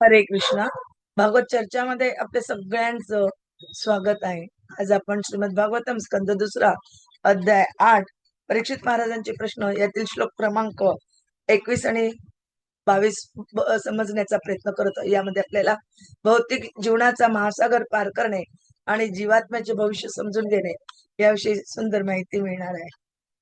हरे कृष्णा. भागवत चर्चामध्ये आपल्या सगळ्यांचं स्वागत आहे. आज आपण श्रीमद भागवतम स्कंद दुसरा अध्याय आठ परीक्षित महाराजांचे प्रश्न यातील श्लोक क्रमांक एकवीस आणि बावीस समजण्याचा प्रयत्न करत यामध्ये आपल्याला भौतिक जीवनाचा महासागर पार करणे आणि जीवात्म्याचे भविष्य समजून घेणे याविषयी सुंदर माहिती मिळणार आहे.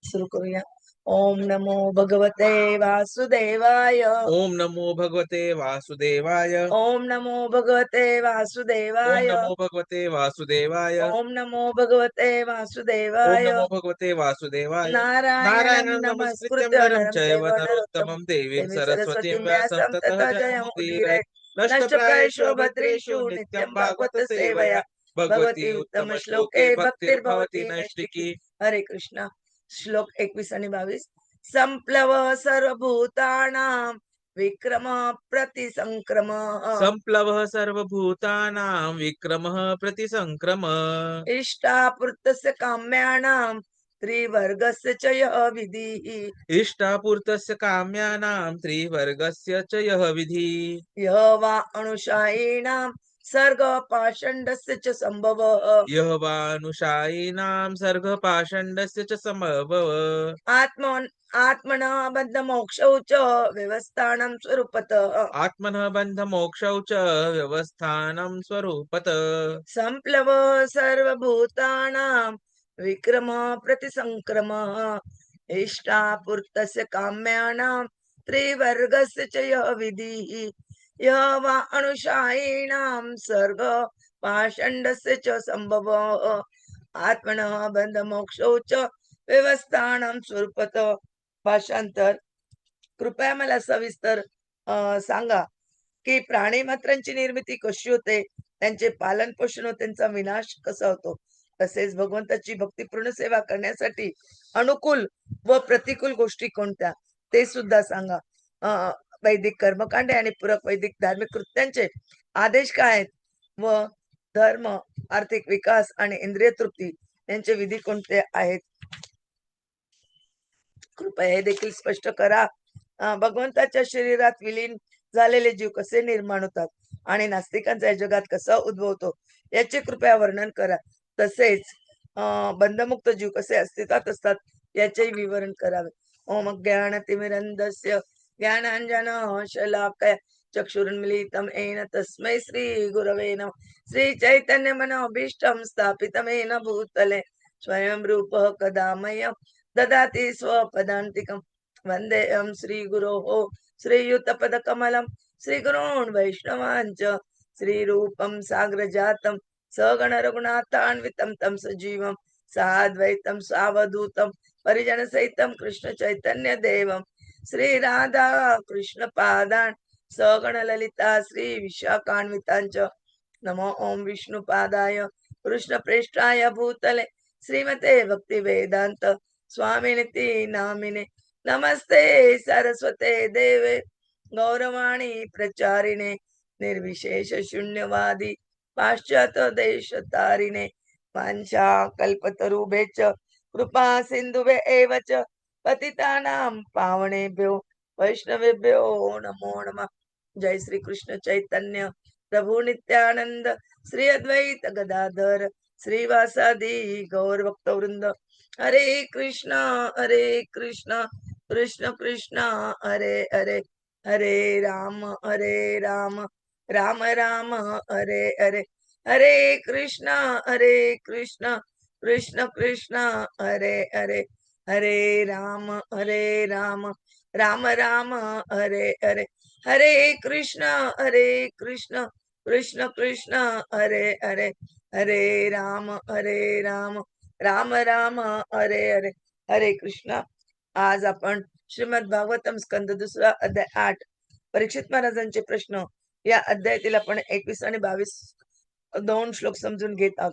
सुरू करूया. ओम नमो भगवते वासुदेवाय। ओम नमो भगवते वासुदेवाय। ओम नमो भगवते ओम वासुदेवाय नमो भगवते वासुदेवाय। ओम नमो भगवते ओम वासुदेवाय नमो भगवते वासुदेवाय। नारायणं नमस्कृत्य चैव चैव नरोत्तमं देवीं सरस्वतीं व्यासं ततः जयमुदीरये नष्टप्रायेषु भद्रेषु नित्यं भागवत सेवया। भगवती उत्तम श्लोके भक्तिर्भवती नैष्टिकी हरे कृष्णा। श्लोक एकवीस आणि बावीस. संप्लव सर्वभूतानां विक्रम प्रतिसंक्रम. संप्लवः सर्वभूतानां विक्रमः प्रतिसंक्रम. इष्टापूर्तस्य काम्याणां त्रिवर्गस्य च यः विधिः. इष्टापूर्तस्य काम्यानां त्रिवर्गस्य च यः विधि। यः वा अणुशायीणां सर्गपाषण्डस्य च सम्भवः। यः वानुषायीनां सर्गपाषण्डस्य च समभव। आत्मन् आत्मना बद्धमोक्षौ च व्यवस्थानं स्वरूपतः। आत्मनः बन्धमोक्षौ च व्यवस्थानं स्वरूपत। सम्प्लव सर्वभूतानां विक्रम प्रतिसङ्क्रमः इष्टापूर्तस्य काम्यानां त्रिवर्गस्य च यः विधिः। य वा अणुशायीणां सर्ग पाषण्डस्य च संभव। आत्मनः बंध च व्यवस्थानं स्वरूपत भाषांतर कृपया मला सविस्तर अं, सांगा की प्राणी मात्रांची निर्मिती कशी होते? त्यांचे पालन पोषण त्यांचा विनाश कसा होतो? तसेच भगवंताची भक्तिपूर्ण सेवा करण्यासाठी अनुकूल व प्रतिकूल गोष्टी कोणत्या? ते सुद्धा सांगा. अं, वैदिक कर्मकांडे आणि पूरक वैदिक धार्मिक कृत्यांचे आदेश काय आहेत? व धर्म आर्थिक विकास आणि इंद्रिय तृप्ती यांचे विधी कोणते आहेत? कृपया हे देखील स्पष्ट करा. भगवंताच्या शरीरात विलीन झालेले जीव कसे निर्माण होतात आणि नास्तिकांचा या जगात कसा उद्भवतो याचे कृपया वर्णन करा. तसेच अं, बंधमुक्त जीव कसे अस्तित्वात असतात याचेही विवरण करावे. ओम ज्ञान तिमिरंधस्य ज्ञानांजन शलाकय चक्षुरुन्मिलितम येन तस्मै श्री गुरवे नम। श्री चैतन्य मनोभीष्टं स्थापितमेन भूतले स्वयं रूपः कदा मह्यं ददाति स्वपदान्तिकं। वन्देऽहं श्रीगुरोः श्रीयुतपदकमलं श्रीगुरून् वैष्णवाञ्च श्रीरूपं साग्रजातं सगण रघुनाथान्वितं तं सजीवं साद्वैतं सावधूतं परिजनसहितं कृष्ण श्री राधा कृष्ण पादान सगण ललिता श्री विशाखान्वितांच नमो ओम विष्णुपादाय। कृष्णप्रेष्ठाय भूतले। श्रीमते भक्ती वेदांत स्वामिनिती नामिने। नमस्ते सरस्वते देवे। गौरवाणी प्रचारिणे। निर्विशेष शून्यवादी। पाश्चात्य देश तारिणे। वाञ्छा च। कृपा सिन्धुभे एव च। पतितानां पावणेभ्यो वैष्णवेभ्यो नमो नमः। जय श्री कृष्ण चैतन्य। प्रभु नित्यानंद श्री अद्वैत गदाधर। श्रीवासादि गौर भक्तवृंद हरे कृष्ण हरे कृष्ण। कृष्ण कृष्ण हरे हरे। हरे राम हरे राम। राम राम हरे हरे। हरे कृष्ण हरे कृष्ण। कृष्ण कृष्ण हरे हरे। हरे राम हरे राम राम राम हरे हरे। हरे कृष्ण हरे कृष्ण कृष्ण कृष्ण हरे हरे। हरे राम हरे राम राम राम हरे हरे। हरे कृष्ण। आज आपण श्रीमद भागवतम स्कंद दुसरा अध्याय आठ परीक्षित महाराजांचे प्रश्न या अध्यायातील आपण एकवीस आणि बावीस दोन श्लोक समजून घेत आहोत.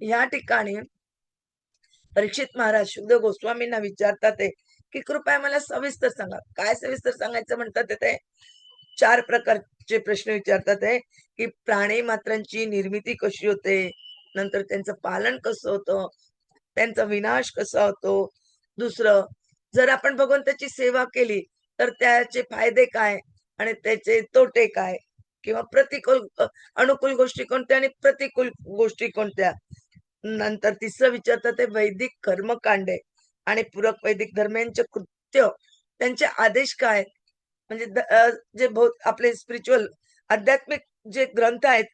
या ठिकाणी परीक्षित महाराज शुद्ध गोस्वामींना विचारतात ते की कृपया मला सविस्तर सांगा. काय सविस्तर सांगायचं म्हणतात ते चार प्रकारचे प्रश्न विचारतात आहे की प्राणी मात्रांची निर्मिती कशी होते? नंतर त्यांचं पालन कसं होतं? त्यांचा विनाश कसा होतो? दुसरं जर आपण भगवंताची सेवा केली तर त्याचे फायदे काय आणि त्याचे तोटे काय? किंवा प्रतिकूल अनुकूल गोष्टी कोणत्या आणि प्रतिकूल गोष्टी कोणत्या? नंतर तिसरं विचारतात ते वैदिक कर्मकांडे आणि पूरक वैदिक धर्मांचे कृत्य. त्यांचे आदेश काय म्हणजे जे बहुत आपले स्पिरिच्युअल आध्यात्मिक जे ग्रंथ आहेत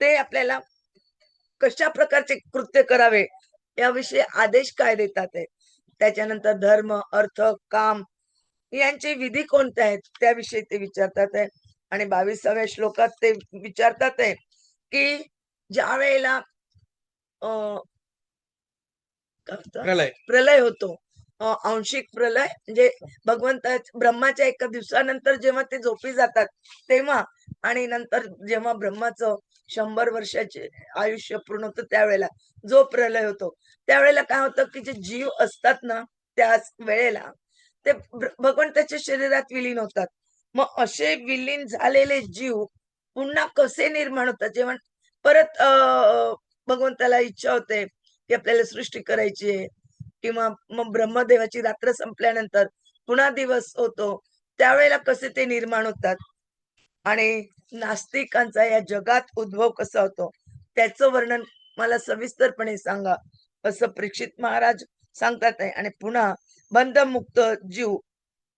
ते आपल्याला कशा प्रकारचे कृत्य करावे? याविषयी आदेश काय देतात आहे त्याच्यानंतर धर्म अर्थ काम यांचे विधी कोणते आहेत? त्याविषयी ते विचारतात आहे आणि बावीसाव्या श्लोकात ते विचारतात आहे की ज्या वेळेला अं, काय? प्रलय. प्रलय होतो. अं, आंशिक प्रलय म्हणजे भगवंत ब्रह्माच्या एका दिवसानंतर जेव्हा ते झोपी जातात तेव्हा आणि नंतर जेव्हा ब्रह्माचं शंभर वर्षाचे आयुष्य पूर्ण होतं त्यावेळेला जो प्रलय होतो. त्यावेळेला काय होतं की जे जीव असतात ना त्याच वेळेला ते ब्र- भगवंताच्या शरीरात विलीन होतात. मग असे विलीन झालेले जीव पुन्हा कसे निर्माण होतात? जेव्हा परत अं, भगवंताला इच्छा होते की आपल्याला सृष्टी करायची आहे. किंवा मग ब्रह्मदेवाची रात्र संपल्यानंतर पुन्हा दिवस होतो. त्यावेळेला कसे ते निर्माण होतात? आणि नास्तिकांचा या जगात उद्भव कसा होतो? त्याचं वर्णन मला सविस्तरपणे सांगा. असं परीक्षित महाराज सांगतात आहे. आणि पुन्हा बंधमुक्त जीव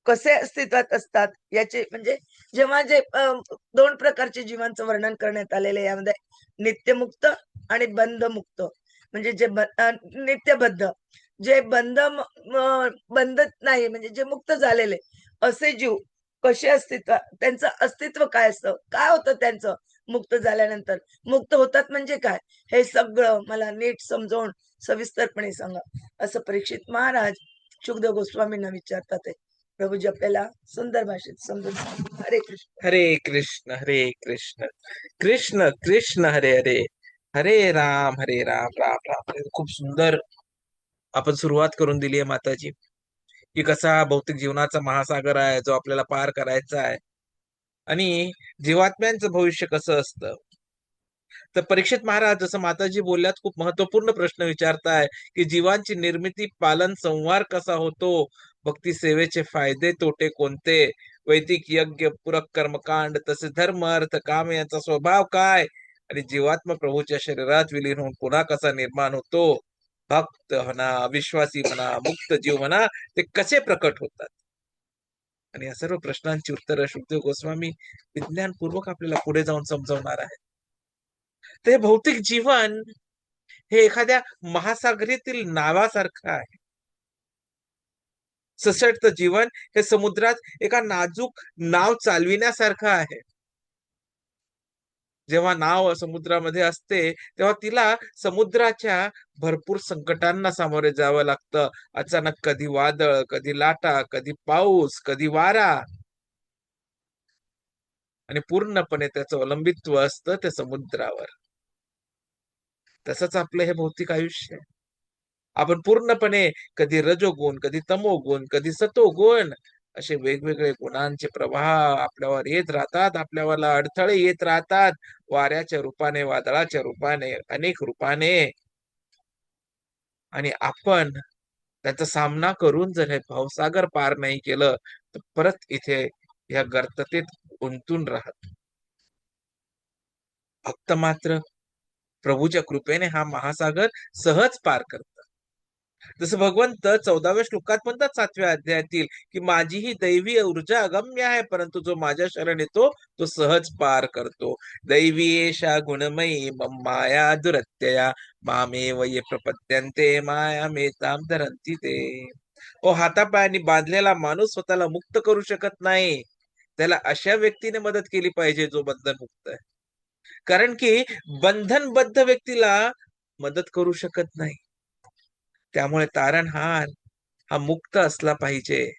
कसे अस्तित्वात असतात याचे म्हणजे जेव्हा जे दोन प्रकारचे जीवांचं वर्णन करण्यात आलेले यामध्ये नित्यमुक्त आणि बंधमुक्त म्हणजे जे नित्यबद्ध. जे बंध बंद बंध नाही म्हणजे जे मुक्त झालेले असे जीव कसे अस्तित्व त्यांचं अस्तित्व काय असतं? काय होतं त्यांचं मुक्त झाल्यानंतर? मुक्त होतात म्हणजे काय? हे सगळं मला नीट समजवून सविस्तरपणे सांगा. असं परीक्षित महाराज शुकदेव गोस्वामींना विचारतात आहे प्रभूजी आपल्याला सुंदर भाषेत समजून हरे कृष्ण. हरे कृष्ण हरे कृष्ण. कृष्ण कृष्ण हरे हरे. हरे राम हरे राम राम राम. खूप सुंदर आपण सुरुवात करून दिली आहे माताजी. की कसा भौतिक जीवनाचा महासागर आहे जो आपल्याला पार करायचा आहे. आणि जीवात्म्यांचं भविष्य कसं असतं? तर परीक्षित महाराज जसं माताजी बोलल्यात खूप महत्त्वपूर्ण प्रश्न विचारताय की जीवांची निर्मिती पालन संवार कसा होतो? भक्ती सेवेचे फायदे तोटे कोणते? वैदिक यज्ञ पूरक कर्मकांड तसे धर्म अर्थ काम यांचा स्वभाव काय? आणि जीवात्मा प्रभूच्या शरीरात विलीन होऊन पुन्हा कसा निर्माण होतो? भक्त म्हणा विश्वासी म्हणा मुक्त जीव म्हणा ते कसे प्रकट होतात? आणि या सर्व प्रश्नांची उत्तरं शुभदेव गोस्वामी विज्ञानपूर्वक आपल्याला पुढे जाऊन समजवणार आहे ते भौतिक जीवन हे एखाद्या महासागरीतील नावासारखं आहे. सशक्त जीवन हे समुद्रात एका नाजूक नाव चालविण्यासारखं आहे. जेव्हा नाव समुद्रामध्ये असते तेव्हा तिला समुद्राच्या भरपूर संकटांना सामोरे जावं लागतं. अचानक कधी वादळ कधी लाटा कधी पाऊस कधी वारा. आणि पूर्णपणे त्याचं अवलंबित्व असतं त्या समुद्रावर. तसंच आपलं हे भौतिक आयुष्य. आपण पूर्णपणे कधी रजोगुण कधी तमोगुण कधी सतोगुण असे वेगवेगळे गुणांचे प्रवाह आपल्यावर येत राहतात आपल्यावर अडथळे येत राहतात. वाऱ्याच्या रूपाने वादळाच्या रूपाने अनेक रूपाने. आणि आपण त्याचा सामना करून जर हे भावसागर पार नाही केलं तर परत इथे या गर्ततेत गुंतून राहत. फक्त मात्र प्रभूच्या कृपेने हा महासागर सहज पार करतो. जसं भगवंत चौदाव्या श्लोकात म्हणतात सातव्या अध्यायातील की माझी ही दैवी ऊर्जा अगम्य आहे परंतु जो माझ्या शरण येतो तो सहज पार करतो. दैवी एषा गुणमयी माया दुरत्यया मामेव ये प्रपद्यन्ते माया मेताम धरंती ते. ओ हातापायाने बांधलेला माणूस स्वतःला मुक्त करू शकत नाही. त्याला अशा व्यक्तीने मदत केली पाहिजे जो बंधन मुक्त आहे. कारण की बंधनबद्ध व्यक्तीला मदत करू शकत नाही. त्यामुळे तारणहार हा मुक्त असला पाहिजे.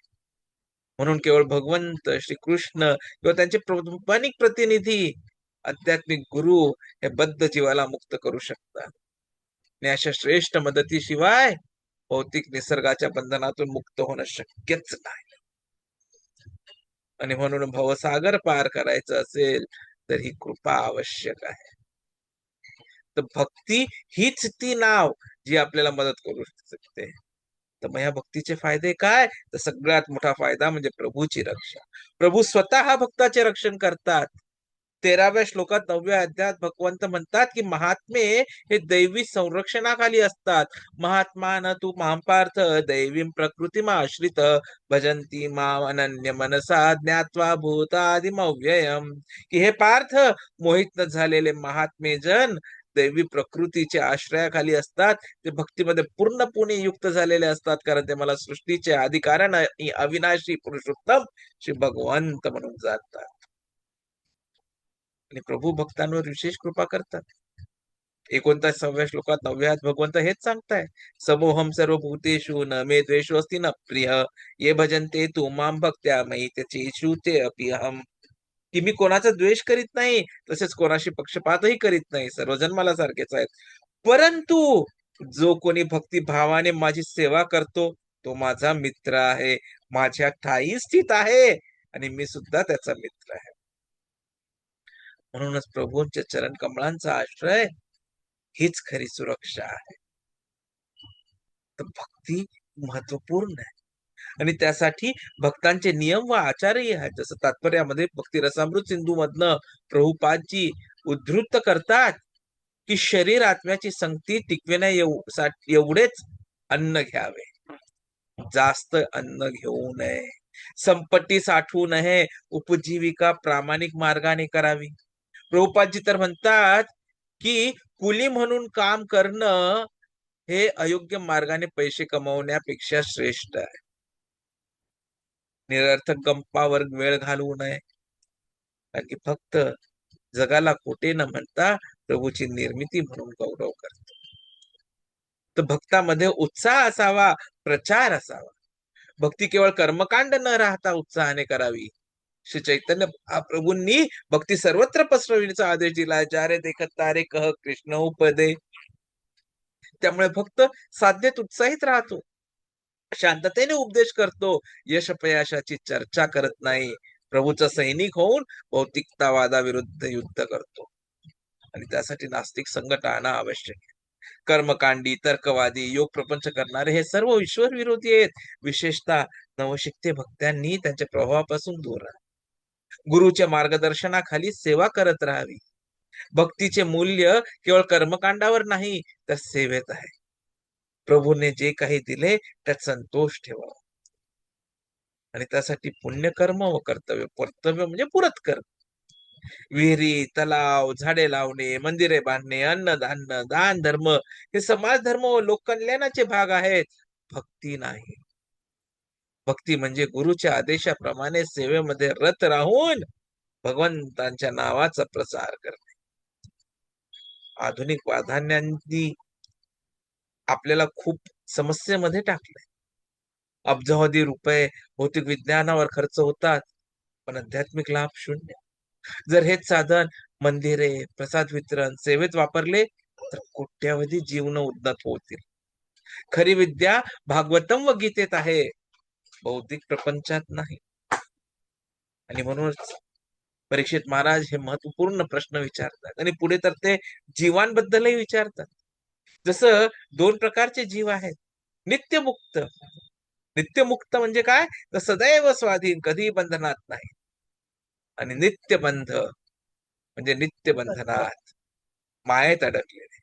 म्हणून केवळ भगवंत श्रीकृष्ण किंवा त्यांचे प्रामाणिक प्रतिनिधी आध्यात्मिक गुरु हे बद्ध जीवाला मुक्त करू शकतात. आणि अशा श्रेष्ठ मदतीशिवाय भौतिक निसर्गाच्या बंधनातून मुक्त होणं शक्यच नाही. आणि म्हणून भवसागर पार करायचं असेल तर ही कृपा आवश्यक आहे. तर भक्ती हीच ती नाव जी आपल्याला मदत करू शकते. तर मग या भक्तीचे फायदे काय? तर सगळ्यात मोठा फायदा म्हणजे प्रभूची रक्षा. प्रभू स्वतः भक्ताचे रक्षण करतात. तेराव्या श्लोकात नवव्या अध्यात भगवंत म्हणतात की महात्मे हे दैवी संरक्षणाखाली असतात. महात्मा न तू पार्थ दैवीं प्रकृतिमा आश्रित. भजंती माम अनन्य मनसा ज्ञात्वा भूतादिमव्ययम. की हे पार्थ मोहित न झालेले महात्मे जन दैवी प्रकृतीच्या आश्रयाखाली असतात. ते भक्तीमध्ये पूर्णपणे युक्त झालेले असतात. कारण ते मला सृष्टीचे अधिकारण आणि अविनाशी पुरुषोत्तम श्री भगवंत म्हणून जातात. आणि प्रभू भक्तांवर विशेष कृपा करतात. एकोणतासाव्या श्लोकात नवव्यात भगवंत हेच सांगताय. समोहम सर्व भूतेषु न मे द्वेषो अस्ति न प्रिय. ये भजन्ते तू माम भक्त्या मयी त्याचे ते अपि अहम. की मी कोणाचा द्वेष करीत नाही तसेच कोणाशी पक्षपातही करीत नाही सर्वजण मला सारखेच आहेत. परंतु जो कोणी भक्तिभावाने माझी सेवा करतो तो माझा मित्र आहे. माझ्या ठाई स्थित आहे आणि मी सुद्धा त्याचा मित्र आहे. म्हणूनच प्रभूंच्या चरण कमळांचा आश्रय हीच खरी सुरक्षा आहे. तर भक्ती महत्त्वपूर्ण आहे. आणि त्यासाठी भक्तांचे नियम व आचारही आहेत. जसं तात्पर्यामध्ये भक्ती रसामृत सिंधू मधनं प्रभुपादजी उद्धृत करतात की शरीर आत्म्याची संगती टिकविण्या एवढेच अन्न घ्यावे. जास्त अन्न घेऊ नये. संपत्ती साठवू नये. उपजीविका प्रामाणिक मार्गाने करावी. प्रभुपादजी तर म्हणतात की कुली म्हणून काम करणं हे अयोग्य मार्गाने पैसे कमवण्यापेक्षा श्रेष्ठ आहे. निरर्थक गंपावर वेळ घालवू नये. कारण की फक्त जगाला खोटे न म्हणता प्रभूची निर्मिती म्हणून गौरव करतो. तर भक्तामध्ये उत्साह असावा प्रचार असावा. भक्ती केवळ कर्मकांड न राहता उत्साहाने करावी. श्री चैतन्य प्रभूंनी भक्ती सर्वत्र पसरविण्याचा आदेश दिला. जारे देखत तारे कह कृष्ण उपदे. त्यामुळे भक्त साध्यत उत्साहित राहतो. शांततेने उपदेश करतो. यश अपयशाची चर्चा करत नाही. प्रभूचा सैनिक होऊन भौतिकतावादाविरुद्ध युद्ध करतो. आणि त्यासाठी नास्तिक संघट आणणं आवश्यक आहे. कर्मकांडी तर्कवादी योग प्रपंच करणारे हे सर्व ईश्वर विरोधी आहेत. विशेषतः नवशिकते भक्तांनी त्यांच्या प्रभावापासून दूर राहा. गुरुच्या मार्गदर्शनाखाली सेवा करत राहावी. भक्तीचे मूल्य केवळ कर्मकांडावर नाही तर सेवेत आहे. प्रभूने जे काही दिले त्यात संतोष ठेवा. आणि त्यासाठी पुण्यकर्म व कर्तव्य कर्तव्य म्हणजे पुरत कर्म. विहिरी तलाव झाडे लावणे मंदिरे बांधणे अन्न धान्य दान धर्म हे समाज धर्म व लोककल्याणाचे भाग आहेत. भक्ती नाही. भक्ती म्हणजे गुरुच्या आदेशाप्रमाणे सेवेमध्ये रत राहून भगवंतांच्या नावाचा प्रसार करणे. आधुनिक प्राधान्यांनी आपल्याला खूप समस्येमध्ये टाकलंय. अब्जावधी रुपये भौतिक विज्ञानावर खर्च होतात पण आध्यात्मिक लाभ शून्य. जर हेच साधन मंदिरे प्रसाद वितरण सेवेत वापरले तर कोट्यावधी जीवन उन्नत होतील. खरी विद्या भागवतम व गीतेत आहे. बौद्धिक प्रपंचात नाही. आणि म्हणूनच परीक्षित महाराज हे महत्त्वपूर्ण प्रश्न विचारतात. आणि पुढे तर ते जीवांबद्दलही विचारतात. जसं दोन प्रकारचे जीव आहेत. नित्यमुक्त. नित्यमुक्त म्हणजे काय? तर सदैव स्वाधीन कधी बंधनात नाही. आणि नित्यबंध म्हणजे नित्य बंधनात मायेत अडकलेले.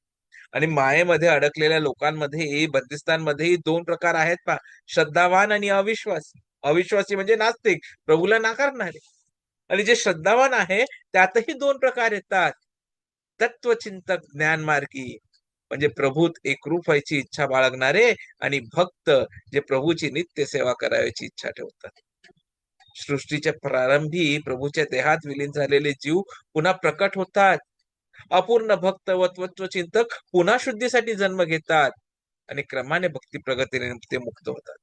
आणि मायेमध्ये अडकलेल्या लोकांमध्ये बंदिस्तांमध्ये दोन प्रकार आहेत पा श्रद्धावान आणि अविश्वासी. अविश्वासी म्हणजे नास्तिक. प्रभूला नाकारणारे आणि जे श्रद्धावान आहे त्यातही दोन प्रकार येतात. तत्वचिंतक ज्ञानमार्गी. म्हणजे प्रभूत एकरूप व्हायची इच्छा बाळगणारे आणि भक्त जे प्रभूची नित्य सेवा करायची इच्छा ठेवतात. सृष्टीच्या प्रारंभी प्रभूच्या देहात विलीन झालेले जीव पुन्हा प्रकट होतात. अपूर्ण भक्त वत्वत्व चिंतक पुन्हा शुद्धीसाठी जन्म घेतात आणि क्रमाने भक्ती प्रगतीने ते मुक्त होतात.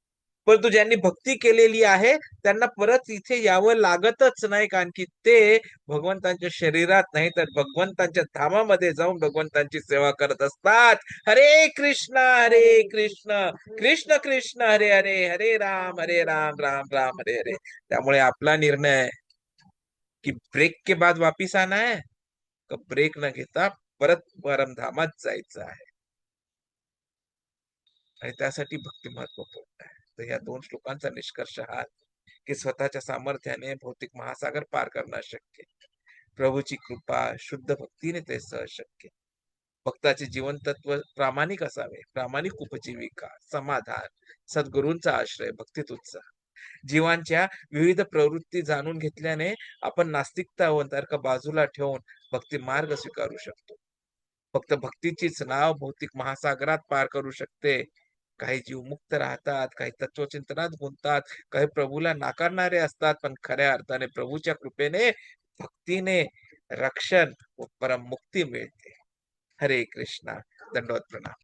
परंतु ज्यांनी भक्ती केलेली आहे त्यांना परत इथे यावं लागतच नाही कारण की ते भगवंतांच्या शरीरात नाही तर भगवंतांच्या धामामध्ये जाऊन भगवंतांची सेवा करत असतात. हरे कृष्ण हरे कृष्ण कृष्ण कृष्ण हरे हरे हरे राम हरे राम राम राम हरे हरे. त्यामुळे आपला निर्णय की ब्रेक के बाद वापिस आना है का ब्रेक न घेता परत परमधामात जायचं आहे. आणि त्यासाठी भक्ती महत्त्वपूर्ण आहे. तर या दोन श्लोकांचा निष्कर्ष हा की स्वतःच्या सामर्थ्याने भौतिक महासागर पार करणं शक्य प्रभूची कृपा शुद्ध भक्तीने ते सहज शक्य भक्ताचे जीवन तत्व प्रामाणिक असावे प्रामाणिक उपजीविका समाधान सद्गुरूंचा आश्रय भक्तीत उत्साह. जीवांच्या विविध प्रवृत्ती जाणून घेतल्याने आपण नास्तिकता व तर्क बाजूला ठेवून भक्ती मार्ग स्वीकारू शकतो. फक्त भक्तीचीच नाव भौतिक महासागरात पार करू शकते काही जीव मुक्त राहतात काही तत्वचिंतनात गुंततात काही प्रभूला नाकारणारे असतात पण खऱ्या अर्थाने प्रभूच्या कृपेने भक्तीने रक्षण व परम मुक्ती मिळते. हरे कृष्णा. दंडवत प्रणाम.